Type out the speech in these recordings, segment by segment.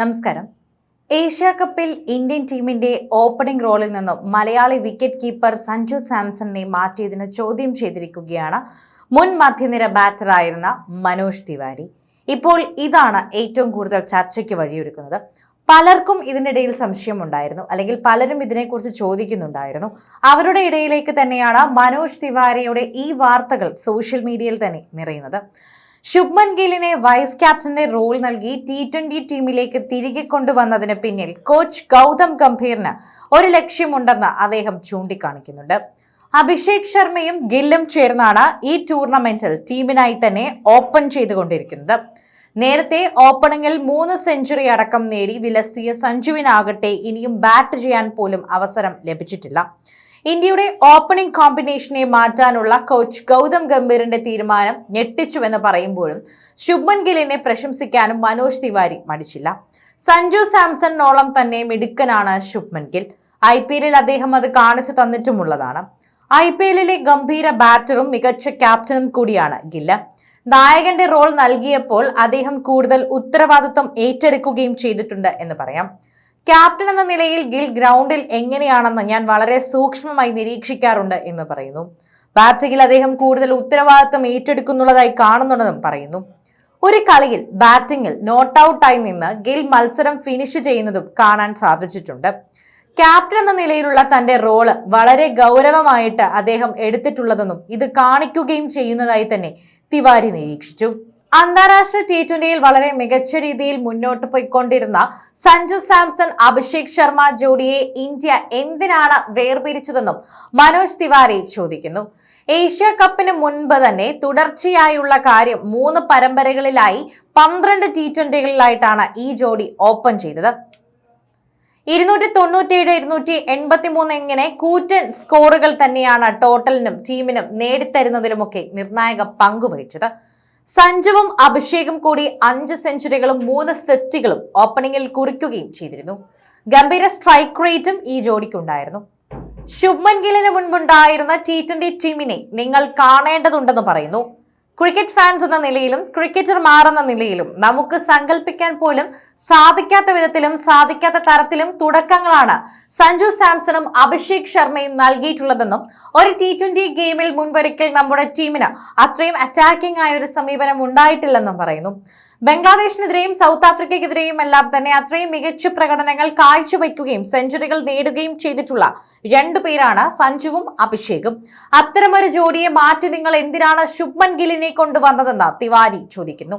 നമസ്കാരം. ഏഷ്യ കപ്പിൽ ഇന്ത്യൻ ടീമിന്റെ ഓപ്പണിംഗ് റോളിൽ നിന്നും മലയാളി വിക്കറ്റ് കീപ്പർ സഞ്ജു സാംസണിനെ മാറ്റിയതിന് ചോദ്യം ചെയ്തിരിക്കുകയാണ് മുൻ മധ്യനിര ബാറ്ററായിരുന്ന മനോജ് തിവാരി. ഇപ്പോൾ ഇതാണ് ഏറ്റവും കൂടുതൽ ചർച്ചയ്ക്ക് വഴിയൊരുക്കുന്നത്. പലർക്കും ഇതിനിടയിൽ സംശയമുണ്ടായിരുന്നു. അല്ലെങ്കിൽ പലരും ഇതിനെക്കുറിച്ച് ചോദിക്കുന്നുണ്ടായിരുന്നു. അവരുടെ ഇടയിലേക്ക് തന്നെയാണ് മനോജ് തിവാരിയുടെ ഈ വാർത്തകൾ സോഷ്യൽ മീഡിയയിൽ തന്നെ നിറയുന്നത്. ശുഭ്മൻ ഗില്ലിനെ വൈസ് ക്യാപ്റ്റന്റെ റോൾ നൽകി ടി ട്വന്റി ടീമിലേക്ക് തിരികെ കൊണ്ടുവന്നതിന് പിന്നിൽ കോച്ച് ഗൗതം ഗംഭീറിന് ഒരു ലക്ഷ്യമുണ്ടെന്ന് അദ്ദേഹം ചൂണ്ടിക്കാണിക്കുന്നുണ്ട്. അഭിഷേക് ശർമ്മയും ഗില്ലും ചേർന്നാണ് ഈ ടൂർണമെന്റിൽ ടീമിനായി തന്നെ ഓപ്പൺ ചെയ്തുകൊണ്ടിരിക്കുന്നത്. നേരത്തെ ഓപ്പണിംഗിൽ മൂന്ന് സെഞ്ചുറി അടക്കം നേടി വിലസിയ സഞ്ജുവിനാകട്ടെ ഇനിയും ബാറ്റ് ചെയ്യാൻ പോലും അവസരം ലഭിച്ചിട്ടില്ല. ഇന്ത്യയുടെ ഓപ്പണിംഗ് കോമ്പിനേഷനെ മാറ്റാനുള്ള കോച്ച് ഗൗതം ഗംഭീറിന്റെ തീരുമാനം ഞെട്ടിച്ചുവെന്ന് പറയുമ്പോഴും ശുഭ്മൻ ഗില്ലിനെ പ്രശംസിക്കാനും മനോജ് തിവാരി മടിച്ചില്ല. സഞ്ജു സാംസണിനോളം തന്നെ മിടുക്കനാണ് ശുഭ്മൻ ഗിൽ. ഐ പി എല്ലിൽ അദ്ദേഹം അത് കാണിച്ചു തന്നിട്ടുമുള്ളതാണ്. ഐ പി എല്ലിലെ ഗംഭീര ബാറ്ററും മികച്ച ക്യാപ്റ്റനും കൂടിയാണ് ഗില്ല. നായകന്റെ റോൾ നൽകിയപ്പോൾ അദ്ദേഹം കൂടുതൽ ഉത്തരവാദിത്വം ഏറ്റെടുക്കുകയും ചെയ്തിട്ടുണ്ട് എന്ന് പറയാം. ക്യാപ്റ്റൻ എന്ന നിലയിൽ ഗിൽ ഗ്രൗണ്ടിൽ എങ്ങനെയാണെന്ന് ഞാൻ വളരെ സൂക്ഷ്മമായി നിരീക്ഷിക്കാറുണ്ട് എന്ന് പറയുന്നു. ബാറ്റിംഗിൽ അദ്ദേഹം കൂടുതൽ ഉത്തരവാദിത്തം ഏറ്റെടുക്കുന്നുള്ളതായി കാണുന്നുണ്ടെന്നും പറയുന്നു. ഒരു കളിയിൽ ബാറ്റിംഗിൽ നോട്ട് ഔട്ടായി നിന്ന് ഗിൽ മത്സരം ഫിനിഷ് ചെയ്യുന്നതും കാണാൻ സാധിച്ചിട്ടുണ്ട്. ക്യാപ്റ്റൻ എന്ന നിലയിലുള്ള തന്റെ റോൾ വളരെ ഗൗരവമായിട്ട് അദ്ദേഹം എടുത്തിട്ടുള്ളതെന്നും ഇത് കാണിക്കുകയും ചെയ്യുന്നതായി തന്നെ തിവാരി നിരീക്ഷിച്ചു. അന്താരാഷ്ട്ര ടി ട്വന്റിയിൽ വളരെ മികച്ച രീതിയിൽ മുന്നോട്ട് പോയിക്കൊണ്ടിരുന്ന സഞ്ജു സാംസൺ അഭിഷേക് ശർമ്മ ജോഡിയെ ഇന്ത്യ എന്തിനാണ് വേർപിരിച്ചതെന്നും മനോജ് തിവാരി ചോദിക്കുന്നു. ഏഷ്യ കപ്പിന് മുൻപ് തന്നെ തുടർച്ചയായുള്ള കാര്യം മൂന്ന് പരമ്പരകളിലായി പന്ത്രണ്ട് ടി ട്വന്റികളിലായിട്ടാണ് ഈ ജോഡി ഓപ്പൺ ചെയ്തത്. ഇരുന്നൂറ്റി തൊണ്ണൂറ്റിയേഴ് ഇരുന്നൂറ്റി എൺപത്തി മൂന്ന് ഇങ്ങനെ കൂറ്റൻ സ്കോറുകൾ തന്നെയാണ് ടോട്ടലിനും ടീമിനും നേടിത്തരുന്നതിലുമൊക്കെ നിർണായക പങ്കുവഹിച്ചത് സഞ്ജുവും അഭിഷേകും കൂടി അഞ്ച് സെഞ്ചുറികളും മൂന്ന് ഫിഫ്റ്റികളും ഓപ്പണിംഗിൽ കുറിക്കുകയും ചെയ്തിരുന്നു. ഗംഭീര സ്ട്രൈക്ക് റേറ്റും ഈ ജോഡിക്കുണ്ടായിരുന്നു. ശുഭ്മൻ ഗില്ലിന് മുൻപുണ്ടായിരുന്ന ടി ട്വന്റി ടീമിനെ നിങ്ങൾ കാണേണ്ടതുണ്ടെന്ന് പറയുന്നു. ക്രിക്കറ്റ് ഫാൻസ് എന്ന നിലയിലും ക്രിക്കറ്റർ എന്ന നിലയിലും നമുക്ക് സങ്കല്പിക്കാൻ പോലും സാധിക്കാത്ത വിധത്തിലും സാധിക്കാത്ത തരത്തിലും തുടക്കങ്ങളാണ് സഞ്ജു സാംസണും അഭിഷേക് ശർമ്മയും നൽകിയിട്ടുള്ളതെന്നും ഒരു ടി ട്വന്റി ഗെയിമിൽ മുൻപൊരിക്കൽ നമ്മുടെ ടീമിന് അത്രയും അറ്റാക്കിംഗ് ആയ ഒരു സമീപനം ഉണ്ടായിട്ടില്ലെന്നും പറയുന്നു. ബംഗ്ലാദേശിനെതിരെയും സൗത്ത് ആഫ്രിക്കയ്ക്കെതിരെയും എല്ലാം തന്നെ അത്രയും മികച്ച പ്രകടനങ്ങൾ കാഴ്ചവെക്കുകയും സെഞ്ചുറികൾ നേടുകയും ചെയ്തിട്ടുള്ള രണ്ടു പേരാണ് സഞ്ജുവും അഭിഷേകും. അത്തരമൊരു ജോഡിയെ മാറ്റി നിങ്ങൾ എന്തിനാണ് ശുഭ്മൻ ഗില്ലിനെ കൊണ്ടുവന്നതെന്ന് തിവാരി ചോദിക്കുന്നു.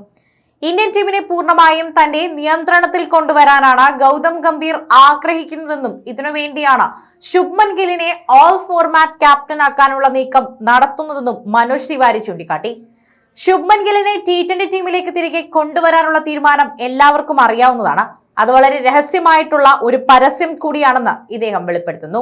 ഇന്ത്യൻ ടീമിനെ പൂർണമായും തന്റെ നിയന്ത്രണത്തിൽ കൊണ്ടുവരാനാണ് ഗൗതം ഗംഭീർ ആഗ്രഹിക്കുന്നതെന്നും ഇതിനുവേണ്ടിയാണ് ശുഭ്മൻ ഗില്ലിനെ ഓൾ ഫോർമാറ്റ് ക്യാപ്റ്റൻ ആക്കാനുള്ള നീക്കം നടത്തുന്നതെന്നും മനോജ് തിവാരി ചൂണ്ടിക്കാട്ടി. ശുഭ്മൻ ഗില്ലിനെ ടി ട്വന്റി ടീമിലേക്ക് തിരികെ കൊണ്ടുവരാനുള്ള തീരുമാനം എല്ലാവർക്കും അറിയാവുന്നതാണ്. അത് വളരെ രഹസ്യമായിട്ടുള്ള ഒരു പരസ്യം കൂടിയാണെന്ന് ഇദ്ദേഹം വെളിപ്പെടുത്തുന്നു.